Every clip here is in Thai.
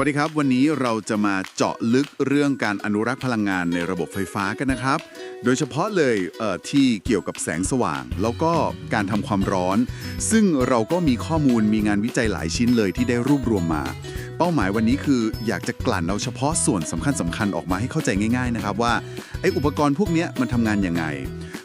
วัสดีครับ วันนี้เราจะมาเจาะลึกเรื่องการอนุรักษ์พลังงานในระบบไฟฟ้ากันนะครับ โดยเฉพาะเลยเที่เกี่ยวกับแสงสว่าง แล้วก็การทำความร้อน ซึ่งเราก็มีข้อมูลมีงานวิจัยหลายชิ้นเลยที่ได้รวบรวมมา เป้าหมายวันนี้คืออยากจะกลั่นเอาเฉพาะส่วนสำคัญสำคัญออกมาให้เข้าใจง่าย ๆ นะครับว่าไอ้อุปกรณ์พวกนี้มันทำงานยังไง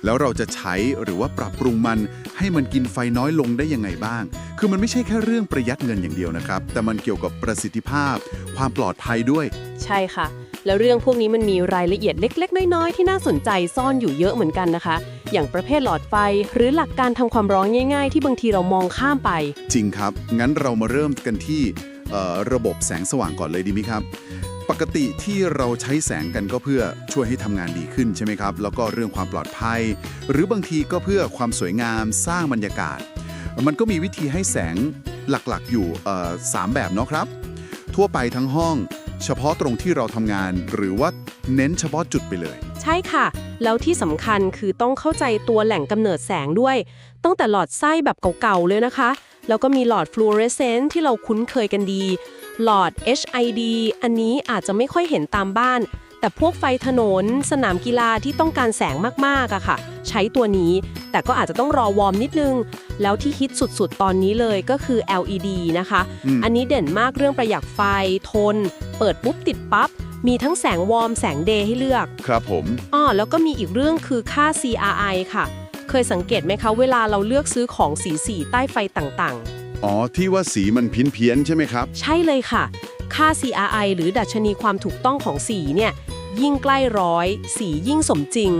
แล้วเราจะใช้หรือว่าปรับปรุงมัน ให้มันกินไฟน้อยลงได้ยังไงบ้าง คือมันไม่ใช่แค่เรื่องประหยัดเงินอย่างเดียวนะครับ แต่มันเกี่ยวกับประสิทธิภาพ ความปลอดภัยด้วย ใช่ค่ะ แล้วเรื่องพวกนี้มันมีรายละเอียดเล็ก ๆ น้อย ๆ ที่น่าสนใจซ่อนอยู่เยอะเหมือนกันนะคะ อย่างประเภทหลอดไฟ หรือหลักการทำความร้อนง่าย ๆ ที่บางทีเรามองข้ามไป จริงครับ งั้นเรามาเริ่มกันที่เอ่อระบบแสงสว่างก่อนเลยดีไหมครับ ปกติที่เราใช้แสงกันก็เพื่อช่วยให้ทำงานดีขึ้นใช่ไหมครับ แล้วก็เรื่องความปลอดภัย หรือบางทีก็เพื่อความสวยงามสร้างบรรยากาศ มันก็มีวิธีให้แสงหลักๆ อยู่สามแบบเนาะครับ ทั่วไปทั้งห้อง เฉพาะตรงที่เราทำงาน หรือว่าเน้นเฉพาะจุดไปเลย ใช่ค่ะ แล้วที่สำคัญคือต้องเข้าใจตัวแหล่งกำเนิดแสงด้วย ตั้งแต่หลอดไส้แบบเก่าๆเลยนะคะ แล้วก็มีหลอดฟลูออเรสเซนต์ที่เราคุ้นเคยกันดี หลอด HID อันนี้อาจจะไม่ค่อยเห็นตามบ้าน แต่พวกไฟถนน สนามกีฬาที่ต้องการแสงมากๆอะค่ะ ใช้ตัวนี้ แต่ก็อาจจะต้องรอวอร์มนิดนึง แล้วที่ฮิตสุดๆ ตอนนี้เลยก็คือ LED นะคะอืมอันนี้เด่นมากเรื่องประหยัดไฟทน เปิดปุ๊บติดปั๊บมีทั้งแสงวอร์มแสงเดย์ให้เลือก ครับผมอ้อแล้วก็มีอีกเรื่องคือค่า CRI ค่ะ เคยสังเกตไหมคะ เวลาเราเลือกซื้อของสีสีๆใต้ไฟต่าง อ๋อ ที่ว่าสีมันเพี้ยนเพี้ยนๆใช่ไหมครับๆใช่เลยค่ะ ค่า CRI หรือดัชนีความถูกต้องของสีเนี่ย ยิ่งใกล้ร้อย สียิ่งสมจริง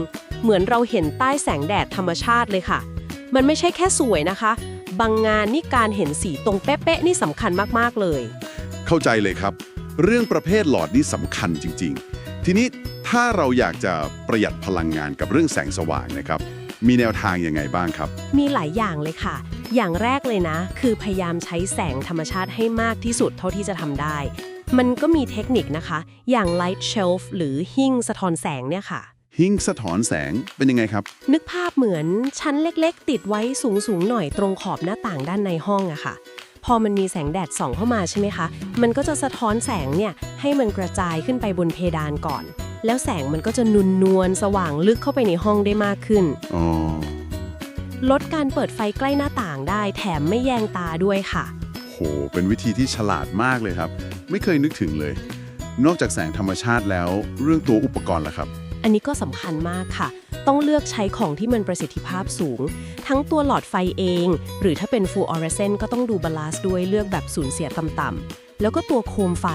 เหมือนเราเห็นใต้แสงแดดธรรมชาติเลยค่ะ มันไม่ใช่แค่สวยนะคะ บางงานนี่การเห็นสีตรงเป๊ะๆนี่สำคัญมากๆเลย เข้าใจเลยครับ เรื่องประเภทหลอดนี่สำคัญจริง ๆ ทีนี้ถ้าเราอยากจะประหยัดพลังงานกับเรื่องแสงสว่างนะครับ มีแนวทางยังไงบ้างครับ มีหลายอย่างเลยค่ะ อย่างแรกเลยนะ คือพยายามใช้แสงธรรมชาติให้มากที่สุดเท่าที่จะทำได้ มันก็มีเทคนิคนะคะ อย่าง light shelf หรือหิ้งสะท้อนแสงเนี่ยค่ะ หิ้งสะท้อนแสงเป็นยังไงครับ นึกภาพเหมือนชั้นเล็กๆ ติดไว้สูงๆหน่อยตรงขอบหน้าต่างด้านในห้องอะค่ะพอมันมีแสงแดดส่องเข้ามาใช่ไหมคะ มันก็จะสะท้อนแสงเนี่ยให้มันกระจายขึ้นไปบนเพดานก่อน แล้วแสงมันก็จะนุนนวลสว่างลึกเข้าไปในห้องได้มากขึ้น อ๋อ ลดการเปิดไฟใกล้หน้าต่างได้แถมไม่แยงตาด้วยค่ะ โห เป็นวิธีที่ฉลาดมากเลยครับ ไม่เคยนึกถึงเลย นอกจากแสงธรรมชาติแล้ว เรื่องตัวอุปกรณ์ล่ะครับ อันนี้ก็สำคัญมากค่ะ ต้องเลือกใช้ของที่มันประสิทธิภาพสูง ทั้งตัวหลอดไฟเอง หรือถ้าเป็น full fluorescent ก็ต้องดูบาลานซ์ด้วยเลือกแบบสูญเสียต่ำๆแล้วก็ตัวโคมไฟ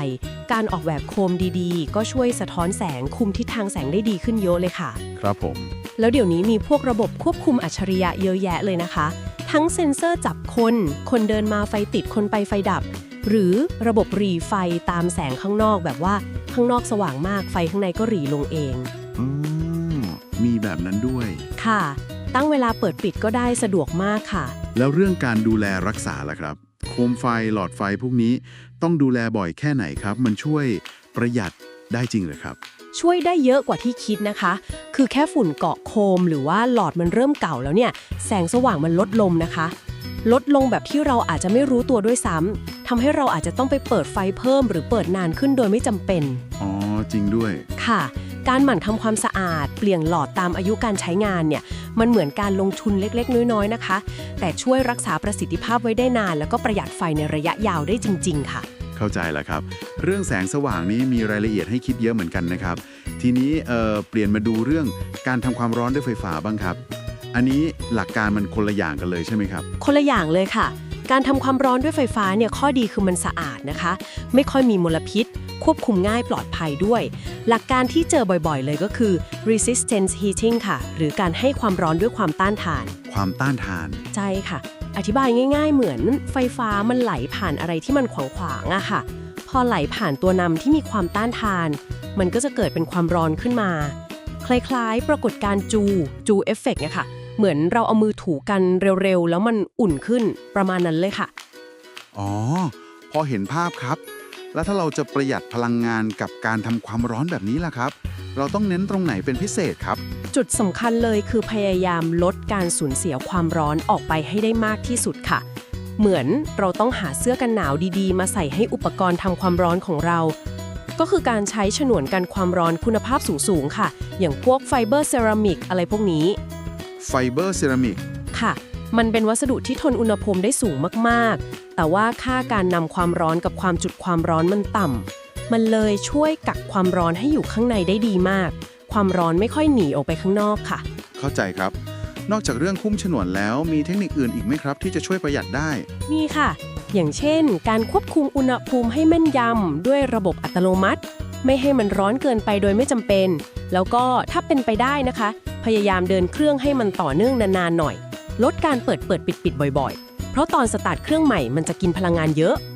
การออกแบบโคมดีๆ ก็ช่วยสะท้อนแสงคุมทิศทางแสงได้ดีขึ้นเยอะเลยค่ะ ครับผม แล้วเดี๋ยวนี้มีพวกระบบควบคุมอัจฉริยะเยอะแยะเลยนะคะ ทั้งเซ็นเซอร์จับคน คนเดินมาไฟติดคนไปไฟดับ หรือระบบหรีไฟตามแสงข้างนอกแบบว่าข้างนอกสว่างมากไฟข้างในก็หรีลงเองอืมมีแบบนั้นด้วย ค่ะ ตั้งเวลาเปิดปิดก็ได้สะดวกมากค่ะ แล้วเรื่องการดูแลรักษาล่ะครับ โคมไฟหลอดไฟพวกนี้ ต้องดูแลบ่อยแค่ไหนครับ มันช่วยประหยัดได้จริงเหรือครับ ช่วยได้เยอะกว่าที่คิดนะคะ คือแค่ฝุ่นเกาะโคม หรือว่าหลอดมันเริ่มเก่าแล้วเนี่ย แสงสว่างมันลดลงนะคะ ลดลงแบบที่เราอาจจะไม่รู้ตัวด้วยซ้ำทำให้เราอาจจะต้องไปเปิดไฟเพิ่ม หรือเปิดนานขึ้นโดยไม่จำเป็น อ๋อ จริงด้วย ค่ะ การหมั่นทำความสะอาด เปลี่ยนหลอดตามอายุการใช้งานเนี่ย มันเหมือนการลงทุนเล็กๆ น้อยๆนะคะ แต่ช่วยรักษาประสิทธิภาพไว้ได้นาน แล้วก็ประหยัดไฟในระยะยาวได้จริง ๆ ค่ะ เข้าใจแล้วครับ เรื่องแสงสว่างนี้มีรายละเอียดให้คิดเยอะเหมือนกันนะครับ ทีนี้เอ่อเปลี่ยนมาดูเรื่องการทำความร้อนด้วยไฟฟ้าบ้างครับ อันนี้หลักการมันคนละอย่างกันเลยใช่ไหมครับ คนละอย่างเลยค่ะ การทำความร้อนด้วยไฟฟ้าเนี่ยข้อดีคือมันสะอาดนะคะ ไม่ค่อยมีมลพิษ ควบคุมง่ายปลอดภัยด้วย หลักการที่เจอบ่อยๆ เลยก็คือ resistance heating ค่ะ หรือการให้ความร้อนด้วยความต้านทาน ความต้านทาน ใช่ค่ะ อธิบายง่าย ๆ เหมือนไฟฟ้ามันไหลผ่านอะไรที่มันขวางๆอะค่ะ พอไหลผ่านตัวนำที่มีความต้านทาน มันก็จะเกิดเป็นความร้อนขึ้นมา คล้ายๆ ปรากฏการจูจูเอฟเฟกต์เนี่ยค่ะ เหมือนเราเอามือถูกันเร็วๆ แล้วมันอุ่นขึ้นประมาณนั้นเลยค่ะ อ๋อ พอเห็นภาพครับ แล้วถ้าเราจะประหยัดพลังงานกับการทำความร้อนแบบนี้ล่ะครับ เราต้องเน้นตรงไหนเป็นพิเศษครับ จุดสำคัญเลยคือพยายามลดการสูญเสียความร้อนออกไปให้ได้มากที่สุดค่ะ เหมือนเราต้องหาเสื้อกันหนาวดีๆ มาใส่ให้อุปกรณ์ทำความร้อนของเรา ก็คือการใช้ฉนวนกันความร้อนคุณภาพสูงๆค่ะ อย่างพวกไฟเบอร์เซรามิกอะไรพวกนี้ไฟเบอร์เซรามิกค่ะ มันเป็นวัสดุที่ทนอุณหภูมิได้สูงมากๆ แต่ว่าค่าการนำความร้อนกับความจุดความร้อนมันต่ำ มันเลยช่วยกักความร้อนให้อยู่ข้างในได้ดีมาก ความร้อนไม่ค่อยหนีออกไปข้างนอกค่ะ เข้าใจครับ นอกจากเรื่องคุ้มฉนวนแล้วมีเทคนิคอื่นอีกไหมครับ ที่จะช่วยประหยัดได้ มีค่ะ อย่างเช่น การควบคุมอุณหภูมิให้แม่นยำด้วยระบบอัตโนมัติ ไม่ให้มันร้อนเกินไปโดยไม่จำเป็น แล้วก็ถ้าเป็นไปได้นะคะ พยายามเดินเครื่องให้มันต่อเนื่องนานๆหน่อย ลดการเปิดเปิดปิดปิดๆบ่อยๆ เพราะตอนสตาร์ทเครื่องใหม่มันจะกินพลังงานเยอะอ๋อ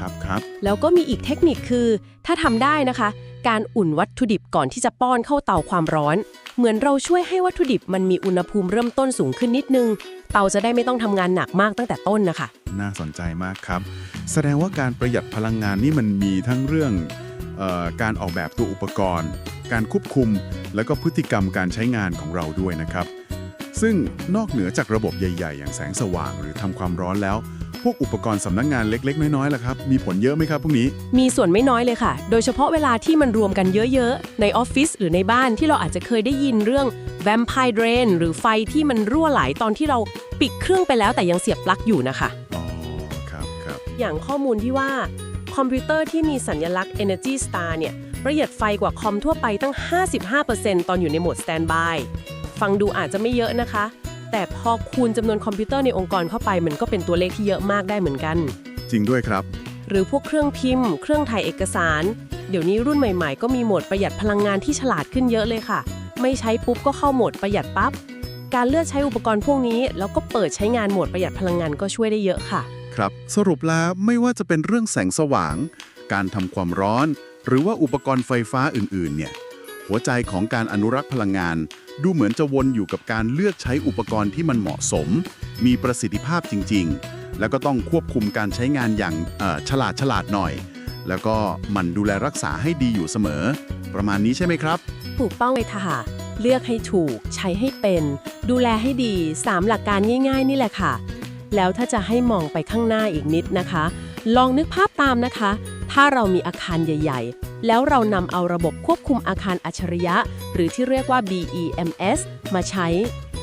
ครับครับแล้วก็มีอีกเทคนิคคือ ถ้าทำได้นะคะ การอุ่นวัตถุดิบก่อนที่จะป้อนเข้าเตาความร้อน เหมือนเราช่วยให้วัตถุดิบมันมีอุณหภูมิเริ่มต้นสูงขึ้นนิดนึง เตาจะได้ไม่ต้องทำงานหนักมากตั้งแต่ต้นนะคะ น่าสนใจมากครับ แสดงว่าการประหยัดพลังงานนี่มันมีทั้งเรื่องเออการออกแบบตัวอุปกรณ์ การควบคุม แล้วก็พฤติกรรมการใช้งานของเราด้วยนะครับ ซึ่งนอกเหนือจากระบบใหญ่ ๆ อย่างแสงสว่างหรือทำความร้อนแล้ว พวกอุปกรณ์สำนักงานเล็ก ๆ น้อยๆล่ะครับ มีผลเยอะไหมครับพวกนี้ มีส่วนไม่น้อยเลยค่ะ โดยเฉพาะเวลาที่มันรวมกันเยอะๆ ในออฟฟิศหรือในบ้านที่เราอาจจะเคยได้ยินเรื่อง vampire drain หรือไฟที่มันรั่วไหลตอนที่เราปิดเครื่องไปแล้วแต่ยังเสียบปลั๊กอยู่นะคะ อ๋อ ครับครับ อย่างข้อมูลที่ว่า คอมพิวเตอร์ที่มีสัญลักษณ์ Energy Star เนี่ยประหยัดไฟกว่าคอมทั่วไปตั้ง 55%ตอนอยู่ในโหมด Standby ฟังดูอาจจะไม่เยอะนะคะ แต่พอคูณจำนวนคอมพิวเตอร์ในองค์กรเข้าไปมันก็เป็นตัวเลขที่เยอะมากได้เหมือนกัน จริงด้วยครับ หรือพวกเครื่องพิมพ์ เครื่องถ่ายเอกสาร เดี๋ยวนี้รุ่นใหม่ๆ ก็มีโหมดประหยัดพลังงานที่ฉลาดขึ้นเยอะเลยค่ะ ไม่ใช้ปุ๊บก็เข้าโหมดประหยัดปั๊บการเลือกใช้อุปกรณ์พวกนี้ แล้วก็เปิดใช้งานโหมดประหยัดพลังงานก็ช่วยได้เยอะค่ะ ครับ สรุปแล้วไม่ว่าจะเป็นเรื่องแสงสว่าง การทำความร้อน หรือว่าอุปกรณ์ไฟฟ้าอื่นๆเนี่ย หัวใจของการอนุรักษ์พลังงาน ดูเหมือนจะวนอยู่กับการเลือกใช้อุปกรณ์ที่มันเหมาะสม มีประสิทธิภาพจริง ๆ แล้วก็ต้องควบคุมการใช้งานอย่างฉลาดฉลาดหน่อย แล้วก็มันดูแลรักษาให้ดีอยู่เสมอ ประมาณนี้ใช่ไหมครับ ถูกต้องเลยค่ะเลือกให้ถูก ใช้ให้เป็น ดูแลให้ดี 3 หลักการง่ายๆ นี่แหละค่ะ แล้วถ้าจะให้มองไปข้างหน้าอีกนิดนะคะ ลองนึกภาพตามนะคะ ถ้าเรามีอาคารใหญ่ๆ แล้วเรานำเอาระบบควบคุมอาคารอัจฉริยะ หรือที่เรียกว่า BEMS มาใช้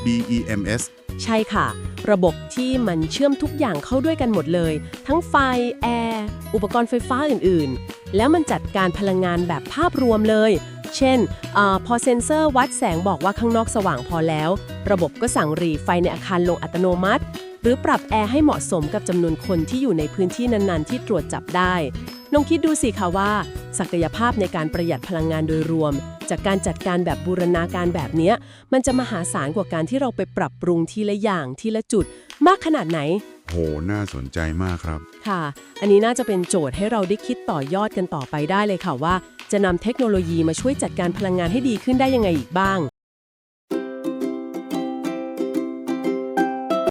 BEMS ใช่ค่ะ ระบบที่มันเชื่อมทุกอย่างเข้าด้วยกันหมดเลย ทั้งไฟ แอร์ อุปกรณ์ไฟฟ้าอื่นๆ แล้วมันจัดการพลังงานแบบภาพรวมเลย เช่นอาพอเซ็นเซอร์วัดแสงบอกว่าข้างนอกสว่างพอแล้ว ระบบก็สั่งหรีไฟในอาคารลงอัตโนมัติ หรือปรับแอร์ให้เหมาะสมกับจำนวนคนที่อยู่ในพื้นที่นั้นๆ ที่ตรวจจับได้ลองคิดดูสิคะว่า ศักยภาพในการประหยัดพลังงานโดยรวม จากการจัดการแบบบูรณาการแบบเนี้ยมันจะมหาศาลกว่าการที่เราไปปรับปรุงทีละอย่างทีละจุด มากขนาดไหน โห น่าสนใจมากครับ ค่ะ อันนี้น่าจะเป็นโจทย์ให้เราได้คิดต่อยอดกันต่อไปได้เลยค่ะว่า จะนำเทคโนโลยีมาช่วยจัดการพลังงานให้ดีขึ้นได้ยังไงอีกบ้าง